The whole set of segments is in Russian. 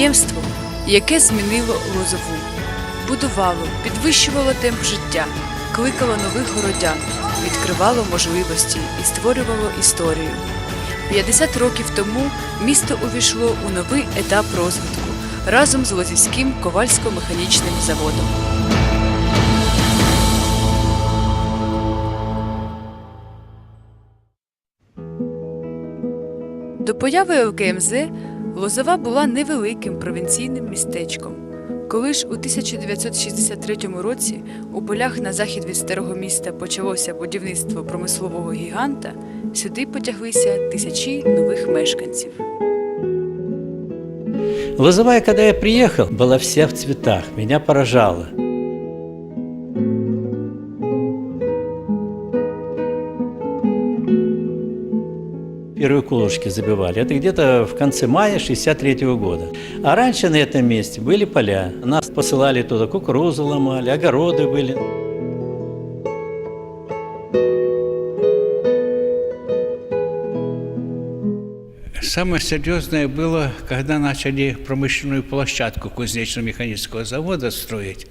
Підприємство, яке змінило Лозову, будувало, підвищувало темп життя, кликало нових городян, відкривало можливості і створювало історію. 50 років тому місто увійшло у новий етап розвитку разом з Лозівським ковальсько-механічним заводом. До появи ЛКМЗ Лозова була невеликим провінційним містечком. Коли ж у 1963 році у полях на захід від старого міста почалося будівництво промислового гіганта, сюди потяглися тисячі нових мешканців. Лозовая, когда я приехал, была вся в цветах. Меня поражало. Первые колышки забивали. Это где-то в конце мая 63 года. А раньше на этом месте были поля. Нас посылали туда, кукурузу ломали, огороды были. Самое серьезное было, когда начали промышленную площадку кузнечно-механического завода строить.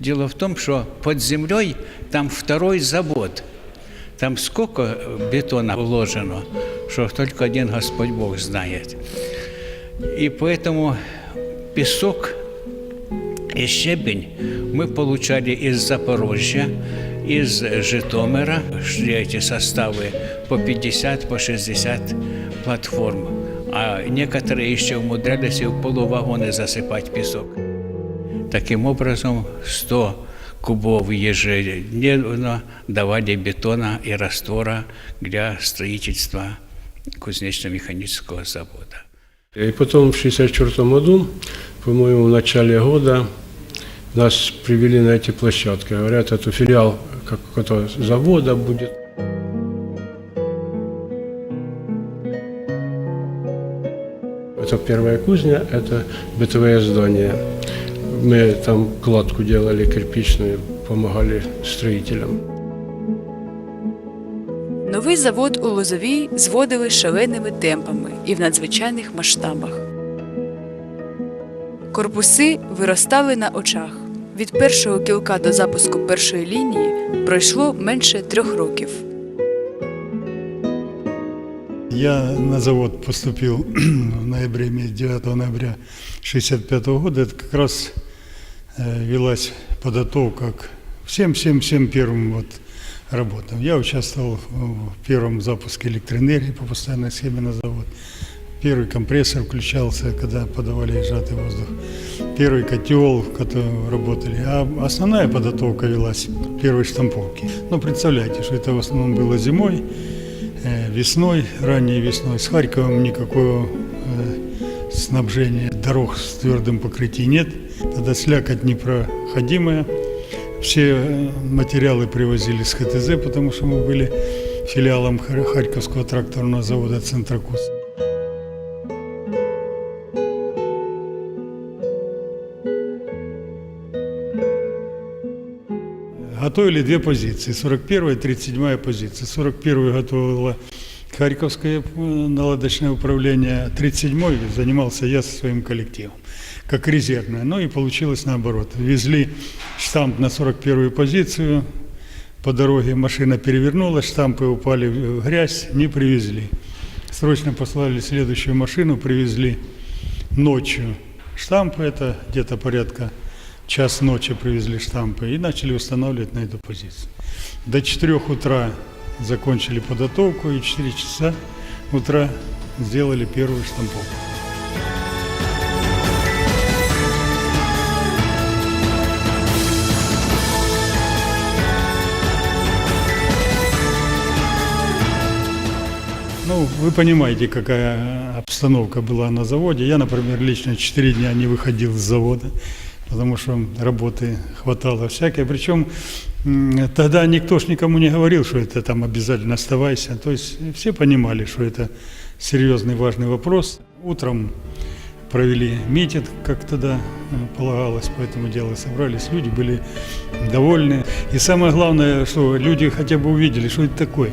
Дело в том, что под землей там второй завод. Там сколько бетона вложено, что только один Господь Бог знает. И поэтому песок и щебень мы получали из Запорожья, из Житомира, шли эти составы по 50, по 60 платформ. А некоторые еще умудрялись и в полувагоны засыпать песок. Таким образом, 100 кубов ежедневно давали бетона и раствора для строительства кузнечно-механического завода. И потом в 1964 году, по-моему, в начале года нас привели на эти площадки. Говорят, это филиал какого-то завода будет. Это первая кузня, это бытовое здание. Мы там кладку делали кирпичную, помогали строителям. Новий завод у Лозовій зводили шаленими темпами і в надзвичайних масштабах. Корпуси виростали на очах. Від першого кілка до запуску першої лінії пройшло менше трьох років. Я на завод поступил в ноябре, месяц, 9 ноября 1965 года. Это как раз э, велась подготовка к всем-всем-всем первым вот работам. Я участвовал в первом запуске электроэнергии по постоянной схеме на завод. Первый компрессор включался, когда подавали сжатый воздух. Первый котел, в котором работали. А основная подготовка велась первой штамповке. Ну, представляете, что это в основном было зимой, э, весной, ранней весной. С Харьковом никакого э, снабжения дорог с твердым покрытием нет. Тогда слякоть непроходимая. Все э, материалы привозили с ХТЗ, потому что мы были филиалом Хар- Харьковского тракторного завода «Центрокус». Готовили две позиции, 41 и 37 позиция. 41 готовила Харьковское э, наладочное управление, 37 занимался я со своим коллективом, как резервное. Ну и получилось наоборот. Везли штамп на 41 позицию, по дороге машина перевернулась, штампы упали в грязь, не привезли. Срочно послали следующую машину, привезли ночью. Штампы это где-то порядка час ночи привезли штампы и начали устанавливать на эту позицию. До 4 утра закончили подготовку и в 4 часа утра сделали первую штамповку. Ну, вы понимаете, какая обстановка была на заводе. Я, например, лично 4 дня не выходил с завода, потому что работы хватало всякой. Причем тогда никто ж никому не говорил, что это там обязательно оставайся. То есть все понимали, что это серьезный, важный вопрос. Утром провели митинг, как тогда э, полагалось по этому делу, собрались люди, были довольны. И самое главное, что люди хотя бы увидели, что это такое.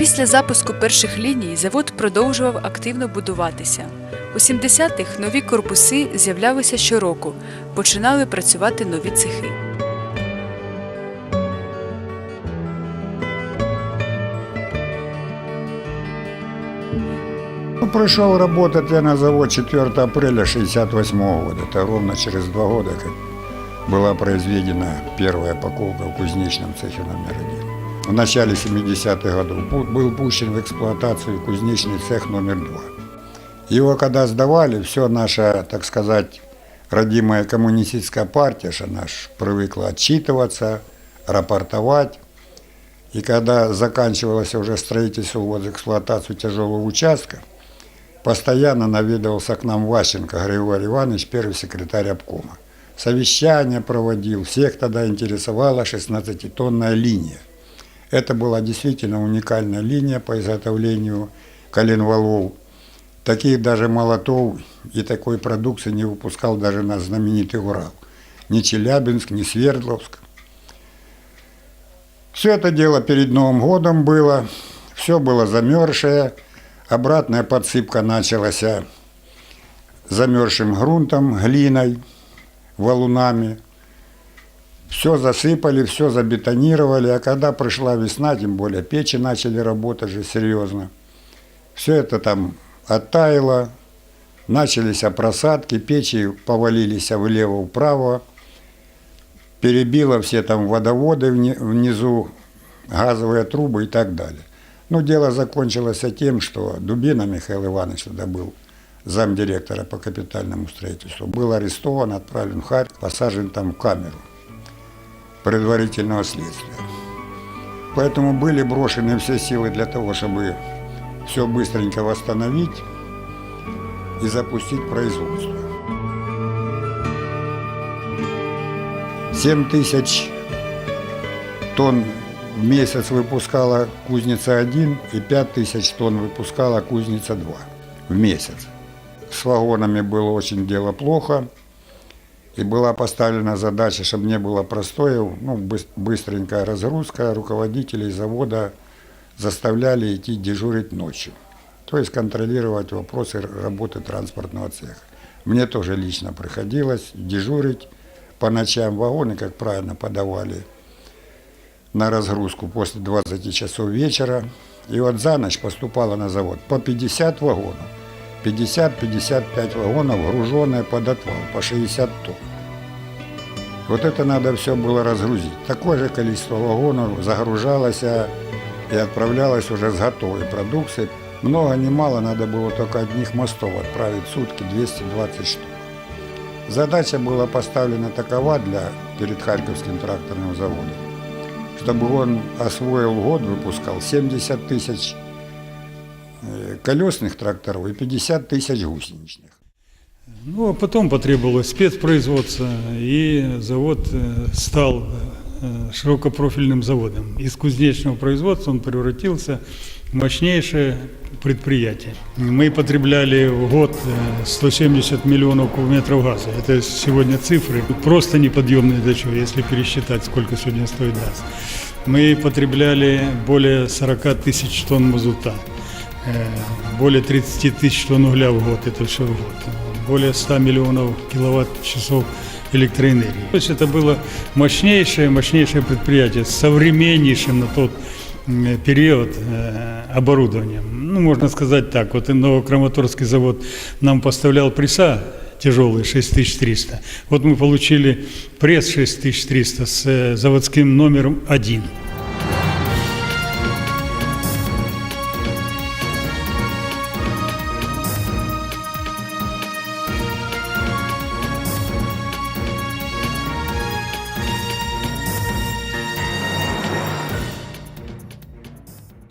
Після запуску перших ліній завод продовжував активно будуватися. У 70-х нові корпуси з'являлися щороку, починали працювати нові цехи. Ну, пришел работать я на завод 4 апреля 68 года. Это ровно через два года, как была произведена первая поколка в кузнечном цехе номер один. В начале 70-х годов был пущен в эксплуатацию кузнечный цех номер два. Его когда сдавали, все наша, так сказать, родимая коммунистическая партия, что наш привыкла отчитываться, рапортовать. И когда заканчивалось уже строительство в эксплуатацию тяжелого участка, Постоянно наведывался к нам Ващенко Григорий Иванович, первый секретарь обкома. Совещания проводил, всех тогда интересовала 16-тонная линия. Это была действительно уникальная линия по изготовлению коленвалов. Таких даже молотов и такой продукции не выпускал даже наш знаменитый Урал. Ни Челябинск, ни Свердловск. Все это дело перед Новым годом было, все было замерзшее, обратная подсыпка началась замерзшим грунтом, глиной, валунами. Все засыпали, все забетонировали, а когда пришла весна, тем более печи начали работать же серьезно. Все это там оттаяло, начались просадки, печи повалились влево-вправо, перебило все там водоводы вни- внизу, газовые трубы и так далее. Ну, дело закончилось тем, что Дубина Михаил Иванович тогда был замдиректора по капитальному строительству, был арестован, отправлен в Харьков, посажен там в камеру предварительного следствия. Поэтому были брошены все силы для того, чтобы все быстренько восстановить и запустить производство. 7 тысяч тонн в месяц выпускала кузница 1 и 5 тысяч тонн выпускала кузница 2 в месяц. С вагонами было очень дело плохо. И была поставлена задача, чтобы не было простоев, ну, быс- быстренькая разгрузка, руководителей завода заставляли идти дежурить ночью. То есть контролировать вопросы работы транспортного цеха. Мне тоже лично приходилось дежурить по ночам вагоны, как правильно подавали на разгрузку после 20 часов вечера. И вот за ночь поступало на завод по 50 вагонов. 50-55 вагонов, груженные под отвал, по 60 тонн. Вот это надо все было разгрузить. Такое же количество вагонов загружалось а, и отправлялось уже с готовой продукцией. Много ни мало надо было только одних мостов отправить в сутки 220 штук. Задача была поставлена такова для перед Харьковским тракторным заводом, чтобы он освоил год, выпускал 70 тысяч э, колесных тракторов и 50 тысяч гусеничных. Ну, а потом потребовалось спецпроизводство, и завод э, стал э, широкопрофильным заводом. Из кузнечного производства он превратился в мощнейшее предприятие. Мы потребляли в год э, 170 миллионов кубометров газа. Это сегодня цифры просто неподъемные для чего, если пересчитать, сколько сегодня стоит газ. Мы потребляли более 40 тысяч тонн мазута. Э, более 30 тысяч тонн угля в год, это все в год, более 100 миллионов киловатт-часов электроэнергии. То есть это было мощнейшее, мощнейшее предприятие современнейшим на тот период э, оборудованием. Ну, можно сказать так, вот и Новокраматорский завод нам поставлял пресса тяжелые 6300. Вот мы получили пресс 6300 с э, заводским номером 1.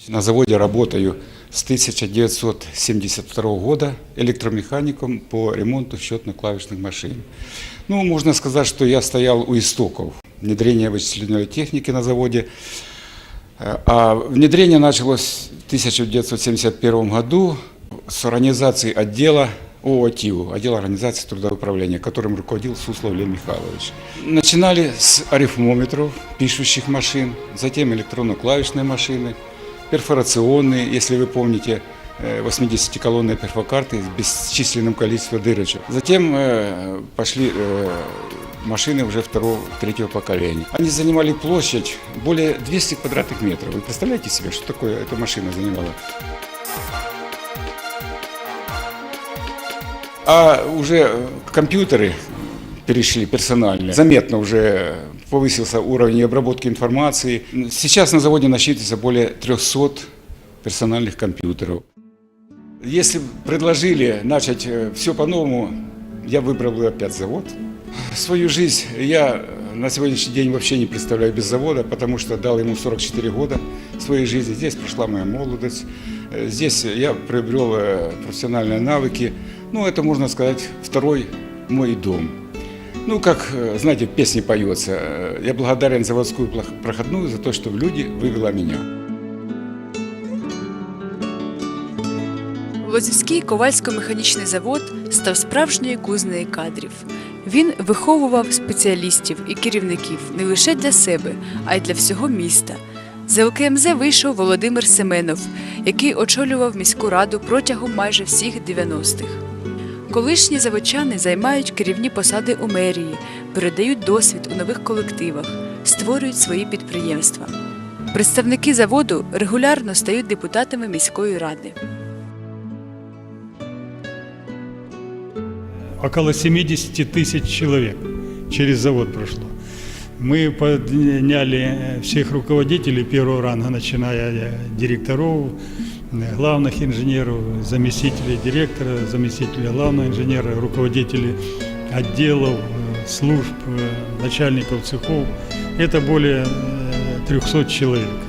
На заводе работаю с 1972 года электромехаником по ремонту счетно-клавишных машин. Ну, можно сказать, что я стоял у истоков внедрения вычислительной техники на заводе. А внедрение началось в 1971 году с организации отдела ООТИУ, отдел организации трудоуправления, которым руководил Суслов Лев Михайлович. Начинали с арифмометров, пишущих машин, затем электронно-клавишные машины, перфорационные, если вы помните, э, 80-колонные перфокарты с бесчисленным количеством дырочек. Затем э, пошли э, машины уже второго, третьего поколения. Они занимали площадь более 200 квадратных метров. Вы представляете себе, что такое эта машина занимала? А уже э, компьютеры перешли персональные. Заметно уже повысился уровень обработки информации. Сейчас на заводе насчитывается более 300 персональных компьютеров. Если предложили начать все по-новому, я выбрал бы опять завод. Свою жизнь я э, на сегодняшний день вообще не представляю без завода, потому что дал ему 44 года своей жизни. Здесь прошла моя молодость. Э, Здесь я приобрел э, профессиональные навыки. Ну, это, можно сказать, второй мой дом. Ну, как, э, знаете, в песне поется, э, я благодарен заводскую плох- проходную за то, что в люди вывела меня. Лозівський ковальсько-механічний завод став справжньою кузнею кадрів. Він виховував спеціалістів і керівників не лише для себе, а й для всього міста. З ЛКМЗ вийшов Володимир Семенов, який очолював міську раду протягом майже всіх 90-х. Колишні заводчани займають керівні посади у мерії, передають досвід у нових колективах, створюють свої підприємства. Представники заводу регулярно стають депутатами міської ради. около 70 тысяч человек через завод прошло. Мы подняли всех руководителей первого ранга, начиная э, директоров, э, главных инженеров, заместителей директора, заместителей главного инженера, руководителей отделов, э, служб, э, начальников цехов. Это более э, 300 человек.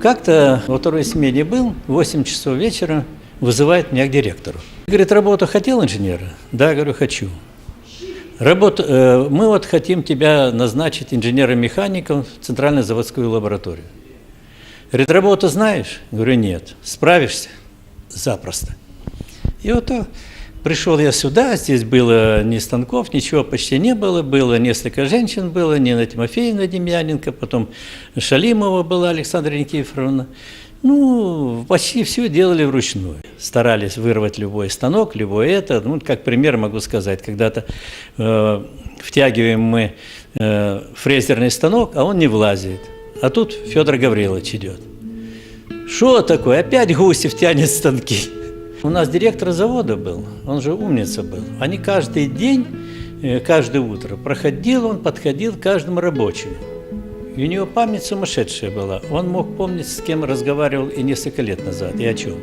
Как-то во второй смене был, в 8 часов вечера вызывает меня к директору. Говорит, работу хотел инженера? Да, говорю, хочу. Работу, э, мы вот хотим тебя назначить инженером-механиком в Центральную заводскую лабораторию. Говорит, работу знаешь? Говорю, нет. Справишься? Запросто. И вот пришел я сюда, здесь было ни станков, ничего почти не было, было несколько женщин, было Нина Тимофеевна Демьяненко, потом Шалимова была Александра Никифоровна. Ну, почти все делали вручную. Старались вырвать любой станок, любой это. Ну, как пример могу сказать, когда-то э, втягиваем мы э, фрезерный станок, а он не влазит. А тут Федор Гаврилович идет. Что такое? Опять Гусев тянет станки. У нас директор завода был, он же умница был. Они каждый день, э, каждое утро проходил, он подходил к каждому рабочему. И у него память сумасшедшая была. Он мог помнить, с кем разговаривал и несколько лет назад, и о чем.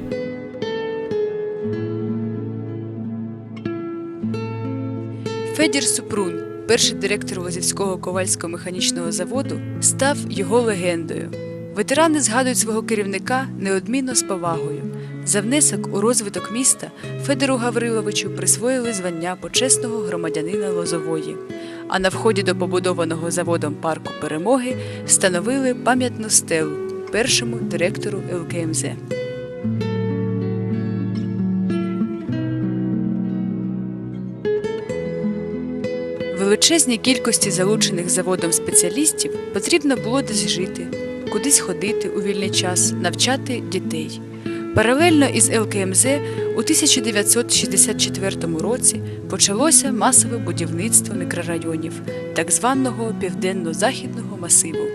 Федір Супрун, перший директор Лозівського ковальсько-механічного заводу, став його легендою. Ветерани згадують свого керівника неодмінно з повагою. За внесок у розвиток міста Федору Гавриловичу присвоїли звання почесного громадянина Лозової. А на вході до побудованого заводом парку перемоги встановили пам'ятну стелу першому директору ЛКМЗ. Величезній кількості залучених заводом спеціалістів потрібно було десь жити, кудись ходити у вільний час, навчати дітей. Паралельно із ЛКМЗ у 1964 році почалося масове будівництво мікрорайонів так званого південно-західного масиву.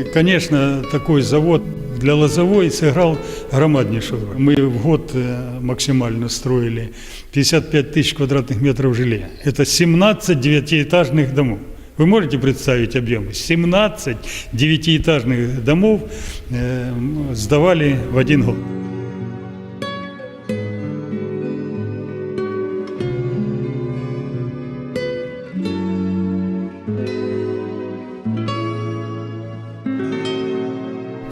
И, Конечно, такой завод для Лозовой сыграл громаднейшую роль. Мы в год э, максимально строили 55 тысяч квадратных метров жилья. Это 17 девятиэтажных домов. Вы можете представить объемы? 17 девятиэтажных домов э, сдавали в один год.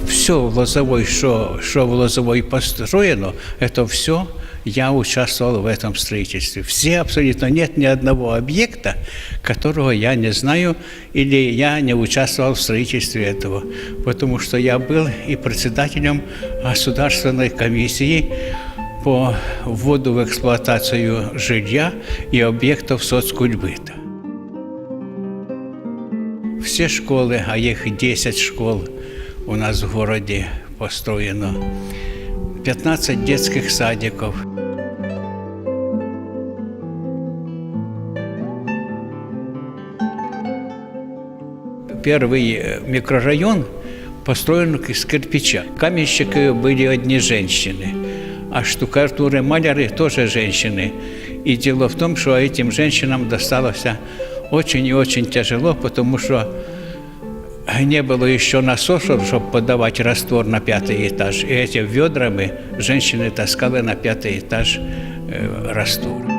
Все в Лозовой, что, что в Лозовой построено, это все я участвовал в этом строительстве. Все абсолютно, нет ни одного объекта, которого я не знаю или я не участвовал в строительстве этого. Потому что я был и председателем государственной комиссии по вводу в эксплуатацию жилья и объектов соцкультбыта. Все школы, а их 10 школ у нас в городе построено, 15 детских садиков. Первый э, микрорайон построен из кирпича. Каменщики были одни женщины, а штукатуры, маляры тоже женщины. И дело в том, что этим женщинам досталось очень и очень тяжело, потому что не было еще насосов, чтобы подавать раствор на пятый этаж. И эти ведрами женщины таскали на пятый этаж э, раствор.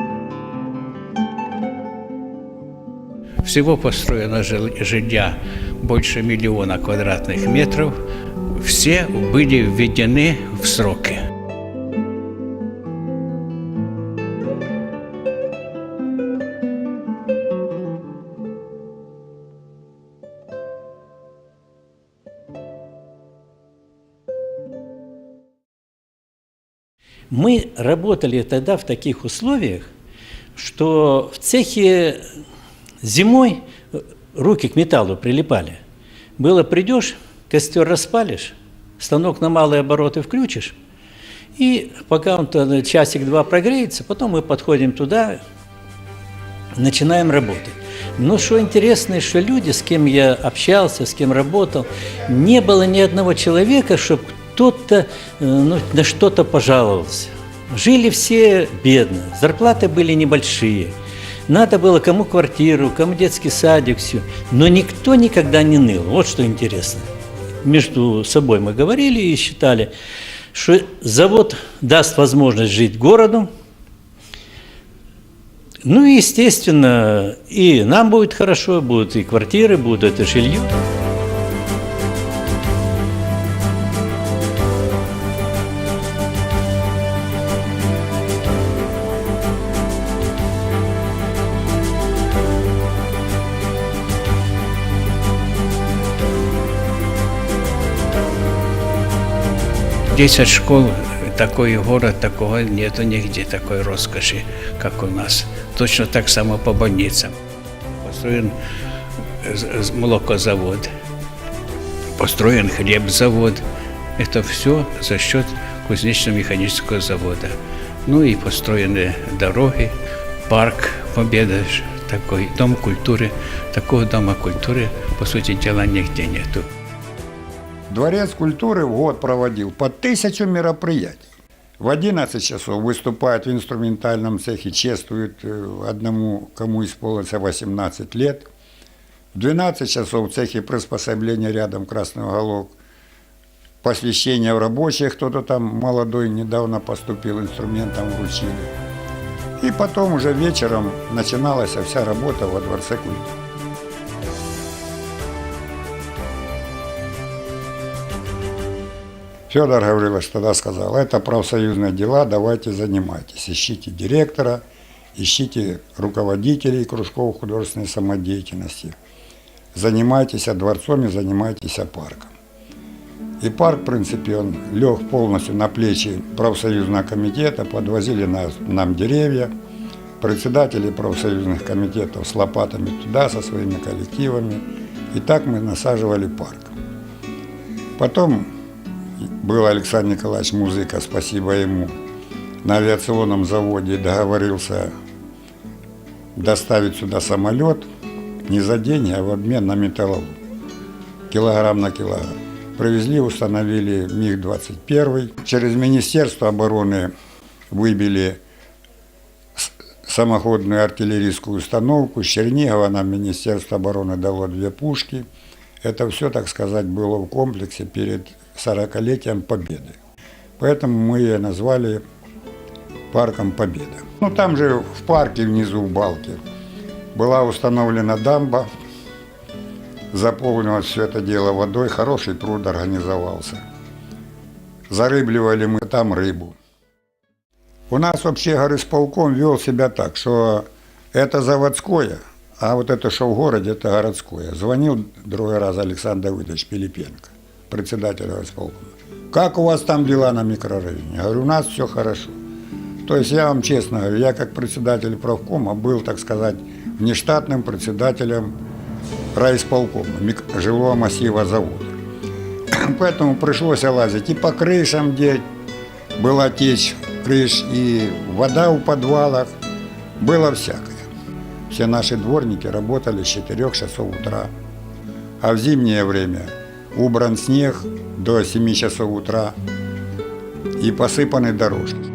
Всего построено жил- жилья больше миллиона квадратных метров. Все были введены в сроки. Мы работали тогда в таких условиях, что в цехе зимой руки к металлу прилипали. Было придешь, костер распалишь, станок на малые обороты включишь, и пока он часик-два прогреется, потом мы подходим туда, начинаем работать. Но что интересно, что люди, с кем я общался, с кем работал, не было ни одного человека, чтобы кто-то э, ну, на что-то пожаловался. Жили все бедно, зарплаты были небольшие. Надо было кому квартиру, кому детский садик, все. Но никто никогда не ныл. Вот что интересно. Между собой мы говорили и считали, что завод даст возможность жить городу, ну и, естественно, и нам будет хорошо, будут и квартиры, будет это жилье. Десять школ, такой город, такого нету нигде, такой роскоши, как у нас. Точно так само по больницам. Построен э, молокозавод, построен хлебзавод. Это все за счет кузнечно-механического завода. Ну и построены дороги, парк Победа, ж такой дом культуры. Такого дома культуры, по сути дела, нигде нету. Дворец культуры в год проводил по тысячу мероприятий. В 11 часов выступают в инструментальном цехе, чествуют э, одному, кому исполнится 18 лет. В 12 часов в цехе приспособления рядом красный уголок. Посвящение в рабочих, кто-то там молодой недавно поступил, инструментом вручили. И потом уже вечером начиналась вся работа во Дворце культуры. Федор Гаврилович тогда сказал, это профсоюзные дела, давайте занимайтесь. Ищите директора, ищите руководителей кружков художественной самодеятельности. Занимайтесь дворцом и занимайтесь парком. И парк, в принципе, он лег полностью на плечи профсоюзного комитета, подвозили нас, нам деревья, председатели профсоюзных комитетов с лопатами туда, со своими коллективами. И так мы насаживали парк. Потом был Александр Николаевич Музыка, спасибо ему, на авиационном заводе договорился доставить сюда самолет не за деньги, а в обмен на металлолом. Килограмм на килограмм. Привезли, установили МиГ-21. Через Министерство обороны выбили самоходную артиллерийскую установку. С Чернигова нам Министерство обороны дало две пушки. Это все, так сказать, было в комплексе перед 40-летием Победы. Поэтому мы ее назвали парком Победа. Ну, там же в парке внизу, в балке, была установлена дамба, заполнилось все это дело водой, хороший пруд организовался. Зарыбливали мы там рыбу. У нас вообще горисполком вел себя так, что это заводское, а вот это, что в городе, это городское. Звонил другой раз Александр Давыдович Пилипенко, председатель горисполкома. Как у вас там дела на микрорайоне? Я говорю, у нас все хорошо. То есть я вам честно говорю, я как председатель правкома был, так сказать, внештатным председателем райисполкома, жилого массива завода. Поэтому пришлось лазить и по крышам, где была течь крыш, и вода в подвалах, было всякое. Все наши дворники работали с 4 часов утра, а в зимнее время убран снег до 7 часов утра и посыпаны дорожки.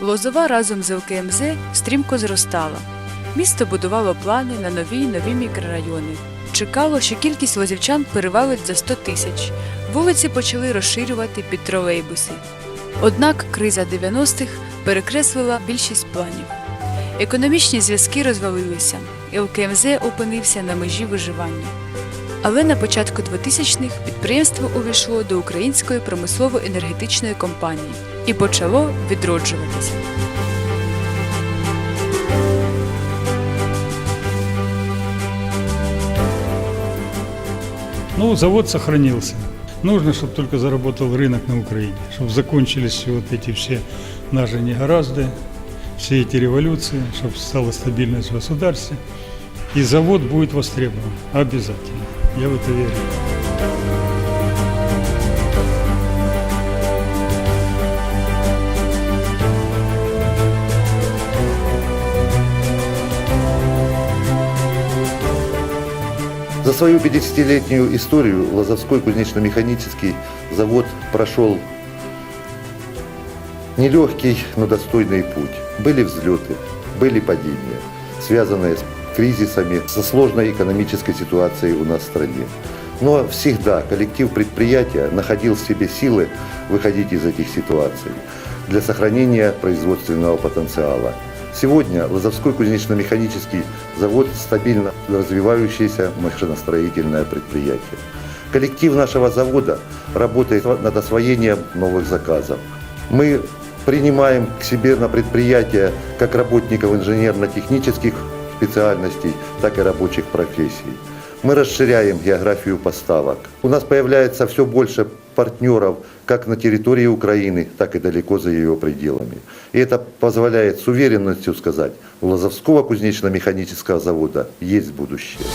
Лозова разом з ЛКМЗ стрімко зростала. Місто будувало плани на нові й нові мікрорайони. Чекало, що кількість лозівчан перевалить за 100 тисяч. Вулиці почали розширювати під тролейбуси. Однак криза 90-х перекреслила більшість планів. Економічні зв'язки розвалилися, і ЛКМЗ опинився на межі виживання. Але на початку 2000-х підприємство увійшло до Української промислово-енергетичної компанії і почало відроджуватися. Ну, завод сохранился. Нужно, чтобы только заработал рынок на Украине, чтобы закончились вот эти все наши негоразды, все эти революции, чтобы стала стабильность в государстве. И завод будет востребован обязательно. Я в это верю. За свою 50-летнюю историю Лозовской кузнечно-механический завод прошел нелегкий, но достойный путь. Были взлеты, были падения, связанные с кризисами, со сложной экономической ситуацией у нас в стране. Но всегда коллектив предприятия находил в себе силы выходить из этих ситуаций для сохранения производственного потенциала. Сегодня Лозовской кузнечно-механический завод – стабильно развивающееся машиностроительное предприятие. Коллектив нашего завода работает над освоением новых заказов. Мы принимаем к себе на предприятие как работников инженерно-технических специальностей, так и рабочих профессий. Мы расширяем географию поставок. У нас появляется все больше партнеров как на территории Украины, так и далеко за ее пределами. И это позволяет с уверенностью сказать, у Лозовского кузнечно-механического завода есть будущее.